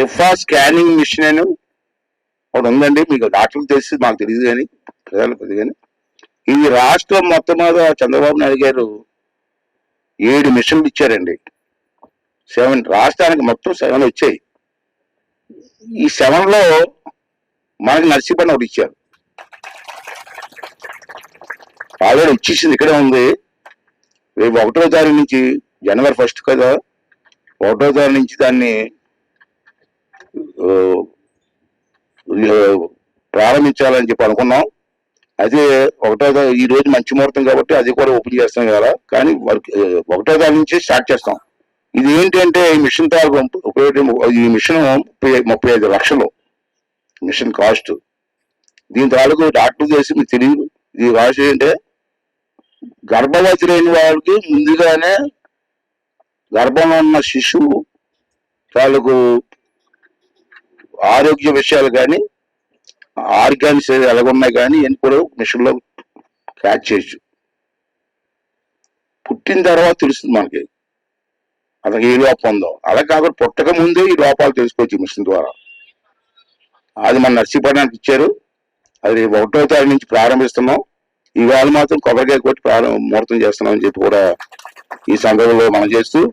TIFFA scanning machine అని ఒకటి ఉందండి. మీకు డాక్టర్లు తెలిసి మాకు తెలియదు కానీ ప్రజలకు తెలియదు కానీ ఇది రాష్ట్రం మొత్తం మీద చంద్రబాబు నాయుడు గారు ఏడు మిషన్లు ఇచ్చారండి. సెవెన్ రాష్ట్రానికి మొత్తం సెవెన్ వచ్చాయి. ఈ సెవెన్లో మనకి నర్సీపన్న ఒకటి ఇచ్చారు. ఆల్రెడీ ఇచ్చేసింది ఇక్కడే ఉంది. రేపు ఒకటో తారీఖు నుంచి జనవరి ఫస్ట్ కదా ఒకటో తారీఖు నుంచి దాన్ని ప్రారంభించాలని చెప్పి అనుకున్నాం. అదే ఒకటో ఈ రోజు మంచి ముహూర్తం కాబట్టి అది కూడా ఓపెన్ చేస్తాం కదా. కానీ ఒకటో తారీఖు నుంచి స్టార్ట్ చేస్తాం. ఇది ఏంటంటే ఈ మిషన్ తయారు ఉపయోగం ఈ మిషన్ ముప్పై ఐదు లక్షలు. Mission cost. దీని తాలూకు డాక్టర్ చేసి మీకు తెలియదు. ఇది కాస్ట్ ఏంటంటే గర్భవతి లేని వాళ్ళకి ముందుగానే గర్భంలో ఉన్న శిశువు తాలూకు ఆరోగ్య విషయాలు కానీ ఆర్గాన్స్ ఎలాగున్నాయి కానీ ఇవన్నీ కూడా మిషన్లో క్యాచ్ చేయొచ్చు. పుట్టిన తర్వాత తెలుస్తుంది మనకి. అతనికి ఏ లోపం ఉందో. అలా కాకుండా పుట్టక ముందే ఈ లోపాలు తెలుసుకోవచ్చు ఈ మిషన్ ద్వారా. అది మన నర్సీపట్నానికి ఇచ్చారు. అది ఒకటో తారీఖు నుంచి ప్రారంభిస్తున్నాం. ఇవాళ మాత్రం కొబ్బరికాయ కొట్టి ప్రారంభ ముహూర్తం చేస్తున్నాం అని చెప్పి కూడా ఈ సందర్భంలో మనం చేస్తూ